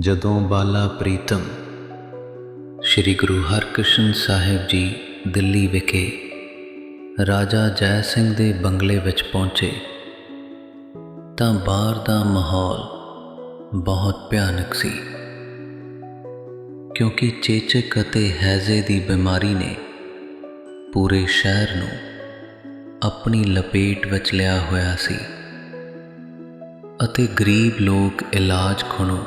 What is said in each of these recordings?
ਜਦੋਂ ਬਾਲਾ ਪ੍ਰੀਤਮ ਸ੍ਰੀ ਗੁਰੂ ਹਰਕ੍ਰਿਸ਼ਨ ਸਾਹਿਬ ਜੀ ਦਿੱਲੀ ਵਿਖੇ ਰਾਜਾ ਜੈ ਸਿੰਘ ਦੇ ਬੰਗਲੇ ਵਿੱਚ ਪਹੁੰਚੇ, ਤਾਂ ਬਾਹਰ ਦਾ ਮਾਹੌਲ ਬਹੁਤ ਭਿਆਨਕ ਸੀ। ਕਿਉਂਕਿ ਚੇਚਕ ਅਤੇ ਹੈਜ਼ੇ ਦੀ ਬਿਮਾਰੀ ਨੇ ਪੂਰੇ ਸ਼ਹਿਰ ਨੂੰ ਆਪਣੀ ਲਪੇਟ ਵਿੱਚ ਲਿਆ ਹੋਇਆ ਸੀ ਅਤੇ ਗਰੀਬ ਲੋਕ ਇਲਾਜ ਖੁਣੋ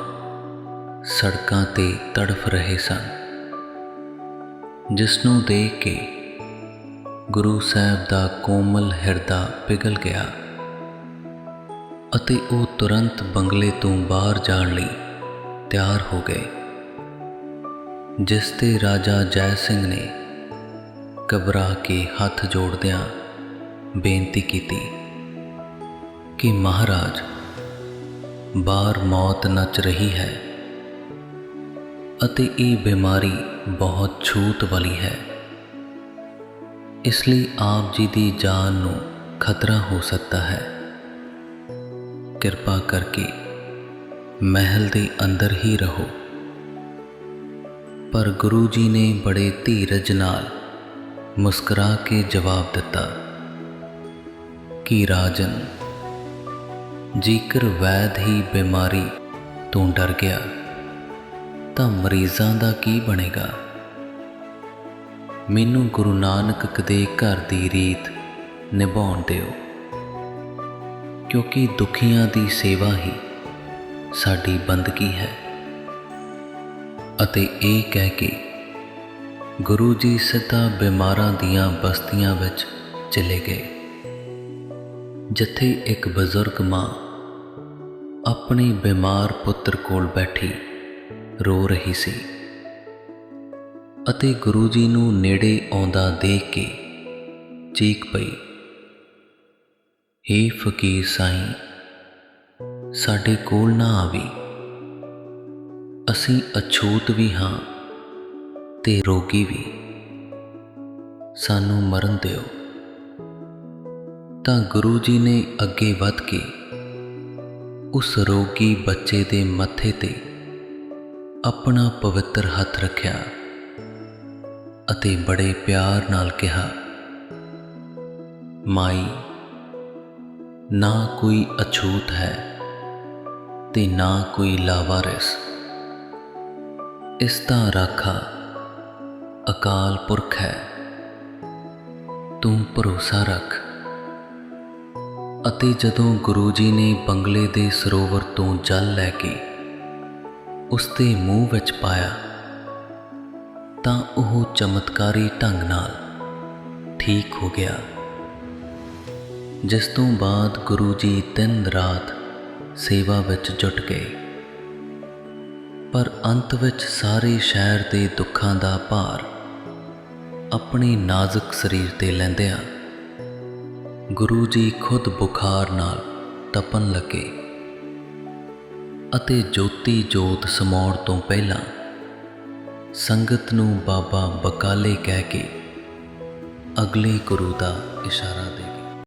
ਸੜਕਾਂ ਤੇ ਤੜਫ ਰਹੇ ਸਨ। ਜਿਸ ਨੂੰ ਦੇਖ ਕੇ ਗੁਰੂ ਸਾਹਿਬ ਦਾ ਕੋਮਲ ਹਿਰਦਾ ਪਿਘਲ ਗਿਆ ਅਤੇ ਉਹ ਤੁਰੰਤ ਬੰਗਲੇ ਤੋਂ ਬਾਹਰ ਜਾਣ ਲਈ ਤਿਆਰ ਹੋ ਗਏ, ਜਿਸ ਤੇ ਰਾਜਾ ਜੈ ਸਿੰਘ ਨੇ ਘਬਰਾ ਕੇ ਹੱਥ ਜੋੜਦਿਆਂ ਬੇਨਤੀ ਕੀਤੀ ਕਿ ਮਹਾਰਾਜ, ਬਾਹਰ ਮੌਤ ਨੱਚ ਰਹੀ ਹੈ। ਅਤੇ ਇਹ ਬਿਮਾਰੀ ਬਹੁਤ ਛੂਤ ਵਾਲੀ ਹੈ। ਇਸ ਲਈ ਆਪ ਜੀ ਦੀ ਜਾਨ ਨੂੰ ਖਤਰਾ ਹੋ ਸਕਦਾ ਹੈ। ਕਿਰਪਾ ਕਰਕੇ ਮਹਿਲ ਦੇ ਅੰਦਰ ਹੀ ਰਹੋ। ਪਰ ਗੁਰੂ ਜੀ ਨੇ ਬੜੇ ਧੀਰਜ ਨਾਲ ਮੁਸਕਰਾ ਕੇ ਜਵਾਬ ਦਿੱਤਾ ਕਿ, ਰਾਜਨ, ਜੇਕਰ ਵੈਦ ਹੀ ਬਿਮਾਰੀ ਤੋਂ ਡਰ ਗਿਆ ਤਾਂ ਮਰੀਜ਼ਾਂ ਦਾ ਕੀ ਬਣੇਗਾ? ਮੈਨੂੰ ਗੁਰੂ ਨਾਨਕ ਕਦੇ ਘਰ ਦੀ ਰੀਤ ਨਿਭਾਉਣ ਦਿਓ, ਕਿਉਂਕਿ ਦੁਖੀਆਂ ਦੀ ਸੇਵਾ ਹੀ ਸਾਡੀ ਬੰਦਗੀ ਹੈ। ਅਤੇ ਇਹ ਕਹਿ ਕੇ ਗੁਰੂ ਜੀ ਸਿੱਧਾ ਬਿਮਾਰਾਂ ਦੀਆਂ ਬਸਤੀਆਂ ਵਿੱਚ ਚਲੇ ਗਏ। ਜਿੱਥੇ ਇੱਕ ਬਜ਼ੁਰਗ ਮਾਂ ਆਪਣੇ ਬਿਮਾਰ ਪੁੱਤਰ ਕੋਲ ਬੈਠੀ ਰੋ ਰਹੀ ਸੀ ਅਤੇ ਗੁਰੂ ਜੀ ਨੂੰ ਨੇੜੇ ਆਉਂਦਾ ਦੇਖ ਕੇ ਚੀਕ ਪਈ, ਹੇ ਫਕੀਰ ਸਾਈਂ, ਸਾਡੇ ਕੋਲ ਨਾ ਆਵੀ। ਅਸੀਂ ਅਛੂਤ ਵੀ ਹਾਂ ਤੇ ਰੋਗੀ ਵੀ। ਸਾਨੂੰ ਮਰਨ ਦਿਓ। ਤਾਂ ਗੁਰੂ ਜੀ ਨੇ ਅੱਗੇ ਵੱਧ ਕੇ ਉਸ ਰੋਗੀ ਬੱਚੇ ਦੇ ਮੱਥੇ ਤੇ ਆਪਣਾ ਪਵਿੱਤਰ ਹੱਥ ਰੱਖਿਆ ਅਤੇ ਬੜੇ ਪਿਆਰ ਨਾਲ ਕਿਹਾ, ਮਾਈ, ਨਾ ਕੋਈ ਅਛੂਤ ਹੈ ਤੇ ਨਾ ਕੋਈ ਲਾਵਾਰਿਸ। ਇਸ ਦਾ ਰਾਖਾ, ਅਕਾਲ ਪੁਰਖ ਹੈ। ਤੂੰ ਭਰੋਸਾ ਰੱਖ ਅਤੇ ਜਦੋਂ ਗੁਰੂ ਜੀ ਨੇ ਬੰਗਲੇ ਦੇ ਸਰੋਵਰ ਤੋਂ ਜਲ ਲੈ ਕੇ ਉਸ ਦੇ ਮੂੰਹ ਵਿੱਚ ਪਾਇਆ, ਤਾਂ ਉਹ ਚਮਤਕਾਰੀ ਢੰਗ ਨਾਲ ਠੀਕ ਹੋ ਗਿਆ। ਜਿਸ ਤੋਂ ਬਾਅਦ ਗੁਰੂ ਜੀ ਤਿੰਨ ਰਾਤ ਸੇਵਾ ਵਿੱਚ ਜੁਟ ਗਏ। ਪਰ ਅੰਤ ਵਿੱਚ ਸਾਰੇ ਸ਼ਹਿਰ ਦੇ ਦੁੱਖਾਂ ਦਾ ਭਾਰ ਆਪਣੇ ਨਾਜ਼ੁਕ ਸਰੀਰ ਤੇ ਲੈਂਦਿਆਂ ਗੁਰੂ ਜੀ ਖੁਦ ਬੁਖਾਰ ਨਾਲ ਤਪਣ ਲੱਗੇ। ਅਤੇ ਜੋਤੀ ਜੋਤ ਸਮਾਉਣ ਤੋਂ ਪਹਿਲਾਂ ਸੰਗਤ ਨੂੰ ਬਾਬਾ ਬਕਾਲੇ ਕਹਿ ਕੇ ਅਗਲੇ ਗੁਰੂ ਦਾ ਇਸ਼ਾਰਾ ਦੇ